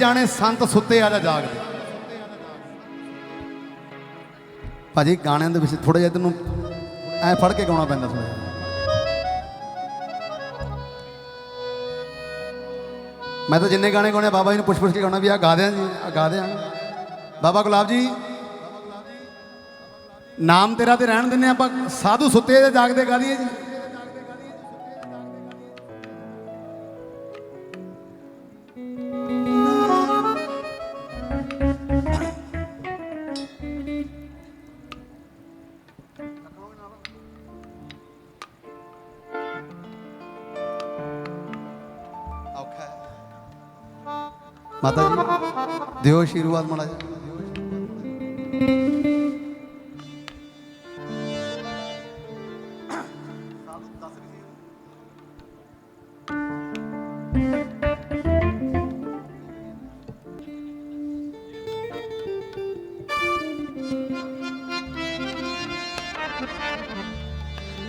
ਜਾਣੇ ਸੰਤ ਸੁੱਤੇ ਆ ਜਾਂ ਜਾਗਦੇ। ਭਾਜੀ ਗਾਣਿਆਂ ਦੇ ਵਿੱਚ ਥੋੜਾ ਜਿਹਾ ਤੈਨੂੰ ਐ ਫੜ ਕੇ ਗਾਉਣਾ ਪੈਂਦਾ ਥੋੜਾ ਮੈਂ ਤਾਂ ਜਿੰਨੇ ਗਾਣੇ ਗਾਉਣੇ ਆ, ਬਾਬਾ ਜੀ ਨੂੰ ਪੁੱਛ ਪੁੱਛ ਕੇ ਗਾਉਣਾ ਵੀ ਆ ਗਾ ਦਿਆਂ ਜੀ ਆ ਗਾ ਦਿਆਂ। ਬਾਬਾ ਗੁਲਾਬ ਜੀ ਨਾਮ ਤੇਰਾ ਤੇ ਰਹਿਣ ਦਿੰਨੇ ਆਪਾਂ। ਸਾਧੂ ਸੁੱਤੇ ਤੇ ਜਾਗਦੇ ਗਾ ਦਈਏ ਜੀ। ਮਾਤਾ ਜੀ ਦਿਓ ਆਸ਼ੀਰਵਾਦ ਮਾੜਾ ਜੀ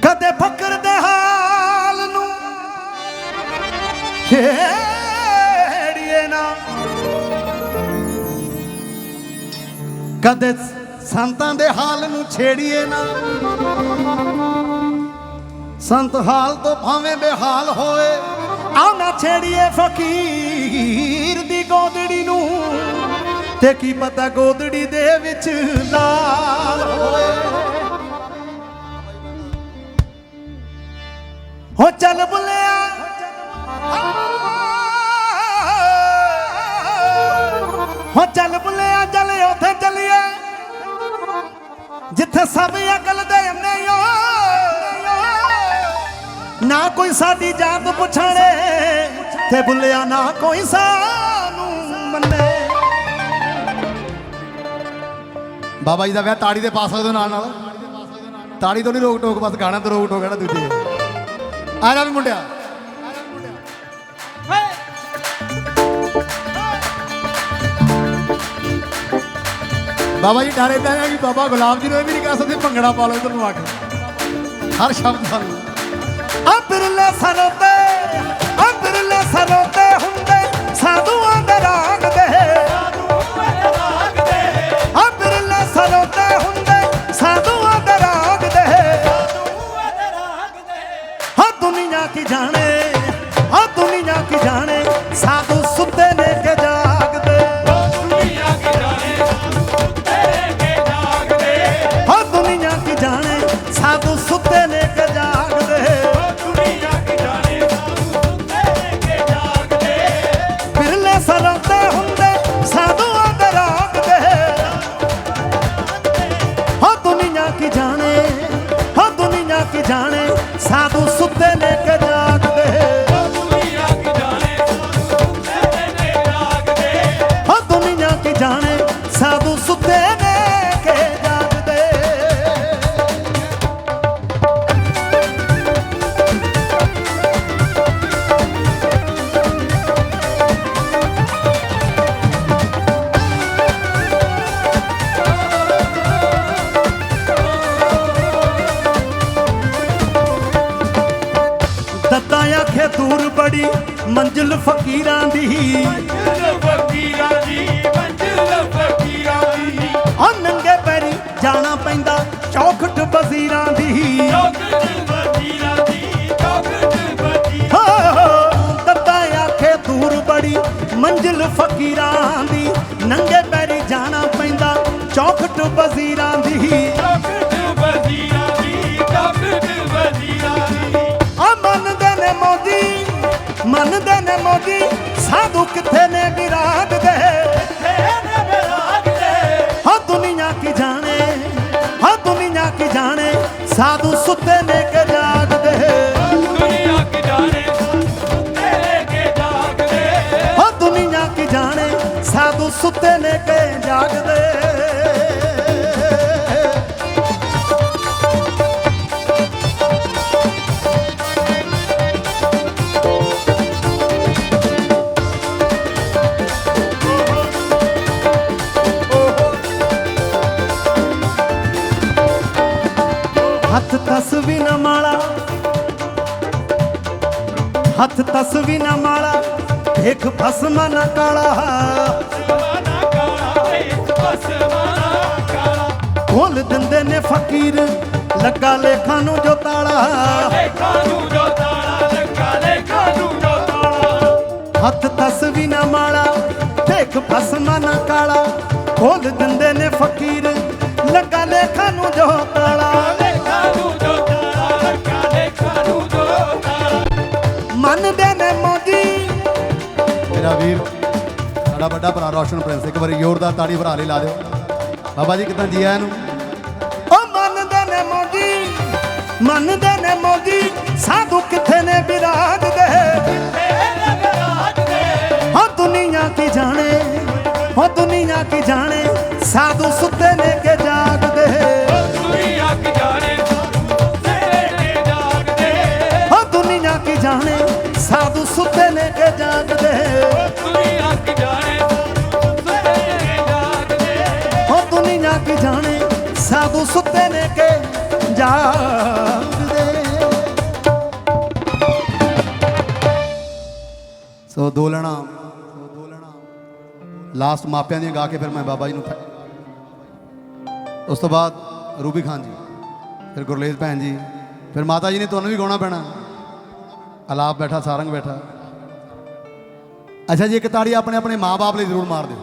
ਕਦੇ ਫਕਰ ਦੇ ਹਾਲ ਨੂੰ ਛੇੜੀਏ ਕਦੇ ਸੰਤਾਂ ਦੇ ਹਾਲ ਨੂੰ ਛੇੜੀਏ ਨਾ। ਸੰਤ ਹਾਲ ਤੋਂ ਭਾਵੇਂ ਬੇਹਾਲ ਹੋਏ ਆ ਨਾ ਛੇੜੀਏ ਫਕੀਰ ਦੀ ਗੋਦੜੀ ਨੂੰ। ਤੇ ਕੀ ਪਤਾ ਗੋਦੜੀ ਦੇ ਵਿੱਚ ਲਾਲ ਹੋਏ। ਹੋ ਚੱਲ ਬੁਲਿਆ। ਹੋ ਚੱਲ ਬੁਲਿਆ ਚੱਲ ਉਥੇ ਚੱਲੀਏ ਜਿੱਥੇ ਸਭ ਅਕਲ ਦੇ ਅੰਨੇ ਓ। ਨਾ ਕੋਈ ਸਾਡੀ ਜਾਤ ਪੁੱਛਣੇ ਤੇ ਬੁੱਲਿਆ ਨਾ ਕੋਈ ਸਾਨੂੰ ਮੰਨੇ। ਬਾਬਾ ਜੀ ਦਾ ਵਿਆਹ ਤਾੜੀ ਦੇ ਪਾ ਸਕਦੇ ਹੋ ਨਾਲ ਨਾਲ ਤਾੜੀ ਤੋਂ ਨਹੀਂ ਰੋਕ ਟੋਕ ਬਸ ਗਾਣਾ ਤੋਂ ਰੋਕ ਟੋਕ ਹੈ ਨਾ ਦੂਜੇ। ਆ ਜਾ ਵੀ ਮੁੰਡਿਆ। ਬਾਬਾ ਜੀ ਡਰ ਤਾਂ ਹੈ ਕਿ ਬਾਬਾ ਗੁਲਾਬ ਜੀ ਨੂੰ ਇਹ ਵੀ ਨਹੀਂ ਕਹਿ ਸਕਦੇ, ਭੰਗੜਾ ਪਾ ਲਓ ਇਧਰ ਨੂੰ ਆ ਕੇ। ਹਰ ਸ਼ਬਦ ਸਾਨੂੰ ਆ ਬਿਰਲੇ ਸਰੋਤੇ ਆ ਬਿਰਲੇ ਸਰੋਤੇ ਹੁੰਦੇ, ਸਾਧੂਆਂ ਦੇ ਰਾਗ ਦੇ ਕੀ ਜਾਣੇ ਬੜੀ ਮੰਜ਼ਿਲ ਫਕੀਰਾਂ ਦੀ। ਆ ਨੰਗੇ ਪੈਰੀ ਜਾਣਾ ਪੈਂਦਾ ਚੌਖਟ ਵਜ਼ੀਰਾਂ ਦੀ। ਹੋ ਦੱਤਾ ਆਖੇ ਦੂਰ ਬੜੀ ਮੰਜ਼ਿਲ ਫਕੀਰਾਂ ਦੀ। ਨੰਗੇ ਪੈਰੀ ਜਾਣਾ ਪੈਂਦਾ ਚੌਖਟ ਵਜ਼ੀਰਾਂ ਦੀ। ਮੰਨਦੇ ਨੇ ਮੋਦੀ, ਸਾਧੂ ਕਿੱਥੇ ਨੇ ਵਿਰਾਗ ਦੇ? ਹਾਂ ਦੁਨੀਆ ਕੀ ਜਾਣੇ, ਹਾਂ ਦੁਨੀਆ ਕੀ ਜਾਣੇ, ਸਾਧੂ ਸੁੱਤੇ ਨੇ ਕਿ ਜਾਗਦੇ ਹਾਂ ਦੁਨੀਆ ਕੀ ਜਾਣੇ, ਸਾਧੂ ਸੁੱਤੇ ਨੇ ਕੇ ਜਾਗਦੇ ਹੱਥ ਤਸ ਵੀ ਨਾ ਮਾਲਾ। ਹੱਥ ਤਸ ਵੀ ਨਾ ਮਾਲਾ। ਇੱਕ ਭਸਮਾ ਨਾ ਕਾਲਾ। ਖੋਲ ਦਿੰਦੇ ਨੇ ਫਕੀਰ, ਲੱਗਾ ਲੇਖਾਂ ਨੂੰ ਜੋ ਤਾਲਾ। ਹੱਥ ਤਸ ਵੀ ਨਾ ਮਾਲਾ। ਦੇਖ ਭਸਮਾ ਨਾ ਕਾਲਾ। ਖੋਲ ਦਿੰਦੇ ਨੇ ਫਕੀਰ, ਲੱਗਾ ਲੇਖਾਂ ਨੂੰ ਜੋ ਤਾਲਾ। ਮੰਨਦੇ ਨੇ ਮੋਦੀ। ਮੇਰਾ ਵੀਰ ਸਾਡਾ ਵੱਡਾ ਭਰਾ ਰੋਸ਼ਨ ਪ੍ਰਿੰਸ ਇੱਕ ਵਾਰੀ ਜ਼ੋਰਦਾਰ ਤਾੜੀ ਭਰਾ ਲਈ ਲਾ ਦਿਓ। ਬਾਬਾ ਜੀ ਕਿਦਾਂ ਜੀ ਆਇਆਂ ਨੂੰ ਉਹ ਮੰਨਦੇ ਨੇ ਮੋਦੀ ਮੰਨਦੇ ਨੇ ਮੋਦੀ ਸਾਧੂ ਕਿੱਥੇ ਨੇ ਵਿਰਾਜਦੇ ਤੇਰੇ ਰਾਜ ਦੇ? ਹੋ ਦੁਨੀਆ ਕੀ ਜਾਣੇ ਹੋ ਦੁਨੀਆ ਕੀ ਜਾਣੇ ਸਾਧੂ ਸੁੱਤੇ ਨੇ ਕਿ ਜਾਗਦੇ ਸਾਧੂ ਸੁੱਤੇ ਨੇ ਕਿ ਜਾਗਦੇ। ਦੁਨੀਆ ਕੀ ਜਾਣੇ ਤੇਰੇ ਨੇ ਜਾਗਦੇ। ਹੋ ਦੁਨੀਆ ਕੀ ਜਾਣੇ ਸਾਧੂ ਸੁੱਤੇ ਨੇ ਕਿ ਜਾਗਦੇ। ਸੋ ਦੋ ਲੈਣਾ। ਲਾਸਟ ਮਾਪਿਆਂ ਦੀਆਂ ਗਾ ਕੇ ਫਿਰ ਮੈਂ ਬਾਬਾ ਜੀ ਨੂੰ ਉਸ ਤੋਂ ਬਾਅਦ ਰੂਬੀ ਖਾਨ ਜੀ ਫਿਰ ਗੁਰਲੇਜ ਭੈਣ ਜੀ ਫਿਰ ਮਾਤਾ ਜੀ ਨੇ ਤੁਹਾਨੂੰ ਵੀ ਗਾਉਣਾ ਪੈਣਾ। ਅਲਾਪ ਬੈਠਾ, ਸਾਰੰਗ ਬੈਠਾ। ਅੱਛਾ ਜੀ, ਇੱਕ ਤਾੜੀ ਆਪਣੇ ਆਪਣੇ ਮਾਪੇ ਲਈ ਜ਼ਰੂਰ ਮਾਰ ਦਿਓ।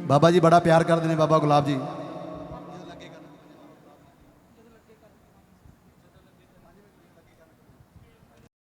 ਬਾਬਾ ਜੀ ਬੜਾ ਪਿਆਰ ਕਰਦੇ ਨੇ ਬਾਬਾ ਗੁਲਾਬ ਜੀ।